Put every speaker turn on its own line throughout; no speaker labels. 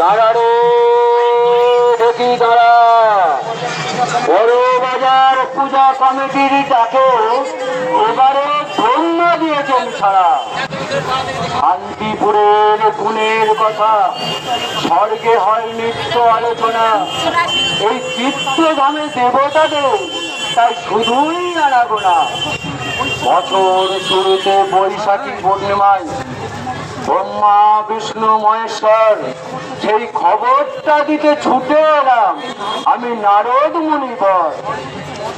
দাঁড়ারে দেখি দাঁড়া। বড় বাজার পূজা কমিটির তাকে এবারে ধন্য দিয়েছেন ছাড়া। শান্তিপুরের গুণের কথা স্বর্গে হয় নিত্য আলোচনা। এই চিত্তধামে দেবতাদের, তাই শুধুই আনাগো না বছর শুরুতে বৈশাখী পূর্ণিমায় ব্রহ্মা, বিষ্ণু, মহেশ্বর সেই খবরটা দিতে ছুটে এলাম, আমি নারদ মুনিবর।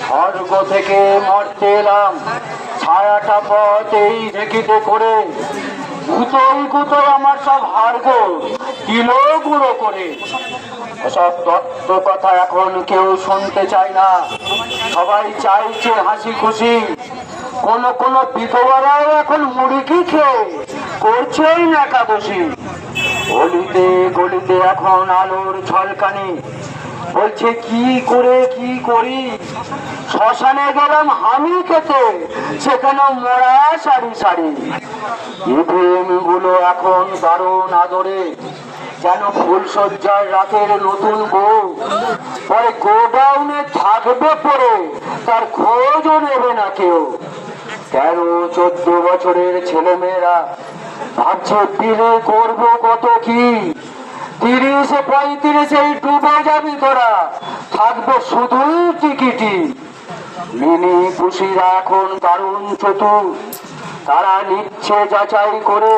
স্বর্গ থেকে মরতে এলাম, ছায়াটা পথ এই দেখিতে করে গুতোই গুতোই আমার সব হারগ, কিলো গুঁড়ো করে। সব তত্ত্ব কথা এখন কেউ শুনতে চায় না। সবাই চাইছে হাসি খুশি। কোন কোন বিধবারাও এখন মুড়ি কি খেয়ে? করছেই না একাদশী গলিতে গলিতে এখন আলোর ঝলকানি। বলছে, কি করে, কি করি? শ্মশানে গেলাম হামি খেতে সেখানে মরা সারি সারি ইভিএমগুলো এখন দারুণ আদরে, যেন ফুলসজ্জার রাতের নতুন বউ পরে গোডাউনে থাকবে পরে, তার খোঁজও নেবে না কেউ। তেরো, চোদ্দ বছরের ছেলে মেয়েরা ভাবছে বিলে করব কত কি? তিরিশে পঁয়ত্রিশে ডুবে যাবি তোরা। থাকবে শুধুই টিকিটি। মিনি পুষিরা এখন দারুণ চতুর। তারা নিচ্ছে যাচাই করে।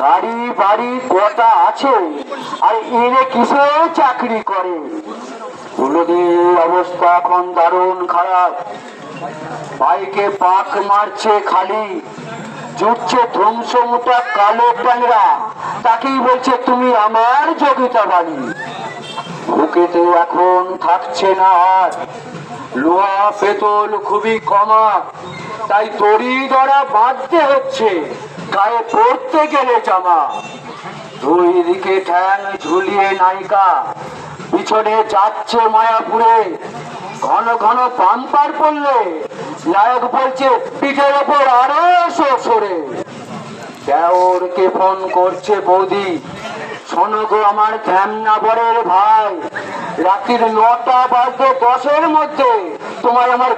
গাড়ি, বাড়ি কটা আছে। আর এনে কিসে চাকরি করে? হলুদের অবস্থা এখন দারুণ খারাপ। বাইকে পাক মারছে খালি। জুটছে ধ্বংস মোটা কালো ট্যাংরা তাকেই বলছে তুমি আমার যোগিতা বাড়ি বুকেতে এখন থাকছে না আর, লোহা, পেতল খুবই কমা তাই তরি দরা বাঁধতে হচ্ছে, গায়ে পড়তে গেলে জামা। দুই দিকে ঠ্যাং ঝুলিয়ে নায়িকা, পিছনে যাচ্ছে মায়াপুরে, ঘন ঘন পাম্পার পড়লে নায়ক বলছে, পিঠের ওপর এসো সরে দেওরকে ফোন করছে, বৌদি, শোনো আমার ভাই। রাত্রির নটা বাজতে দশের মধ্যে তোমার আমার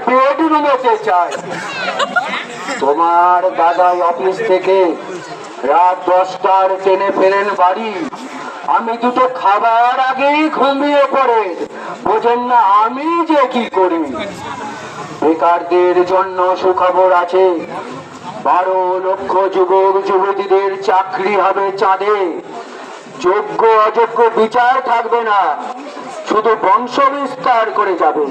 চাই। তোমার দাদাই অফিস থেকে রাত দশটার ট্রেনে ফেরেন বাড়ি। আমি দুটো খাবার আগেই ঘুমিয়ে পড়ে। বোঝেন না আমি যে কি করি। বেকারদের জন্য সুখবর আছে। বারো লক্ষ যুবক, যুবতীদের চাকরি হবে চাঁদে। যোগ্য, অযোগ্য বিচার থাকবে না। শুধু বংশ বিস্তার করে যাবে।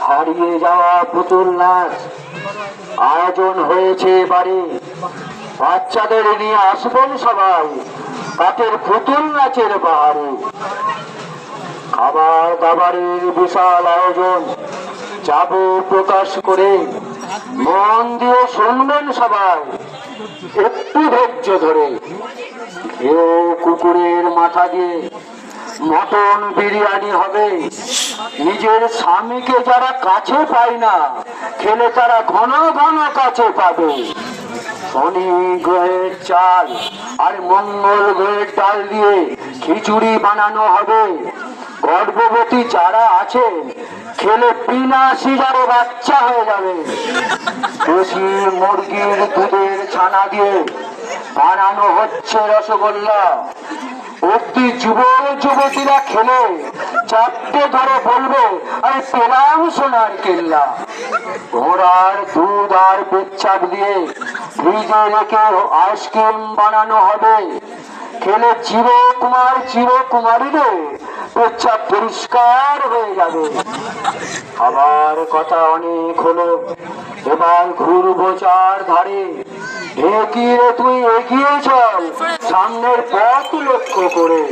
হারিয়ে যাওয়া পুতুল নাচ আয়োজন হয়েছে এবারে। বাচ্চাদের নিয়ে আসবেন সবাই। কাঠের পুতুল নাচের বাহারে খাবার দাবারের বিশাল আয়োজন। যাব প্রকাশ করে মন দিয়ে শুনবেন সবাই, একটু ধৈর্য ধরে। কেউ কুকুরের মাথা দিয়ে মটন বিরিয়ানি হবে। নিজের স্বামীকে যারা কাছে পায় না, খেলে তারা ঘন ঘন কাছে পাবে। শনি গ্রহের চাল আর মঙ্গল গ্রহের ডাল দিয়ে খিচুড়ি বানানো হবে। গর্ভবতী যারা আছে খেলে বিনা সিজারে বাচ্চা হয়ে যাবে। দেশি মুরগির দুধের ছানা দিয়ে বানানো হচ্ছে রসগোল্লা। অতি যুবক যুবতীরা খেলে, চারটে ধরে বলবে আমি পেলাম সোনার কেল্লা। ঘোড়ার দুধ আর পেচ্ছাপ দিয়ে ফ্রিজে রেখে আইসক্রিম বানানো হবে। খেলে চিরকুমার চিরকুমারীরে পেচ্ছাপ পরিষ্কার হয়ে যাবে। আবার কথা অনেক হলো। এবার ঘুরবো চার ধারে ঢেকিয়ে তুই এগিয়ে চল। সামনের পথ লক্ষ্য করে।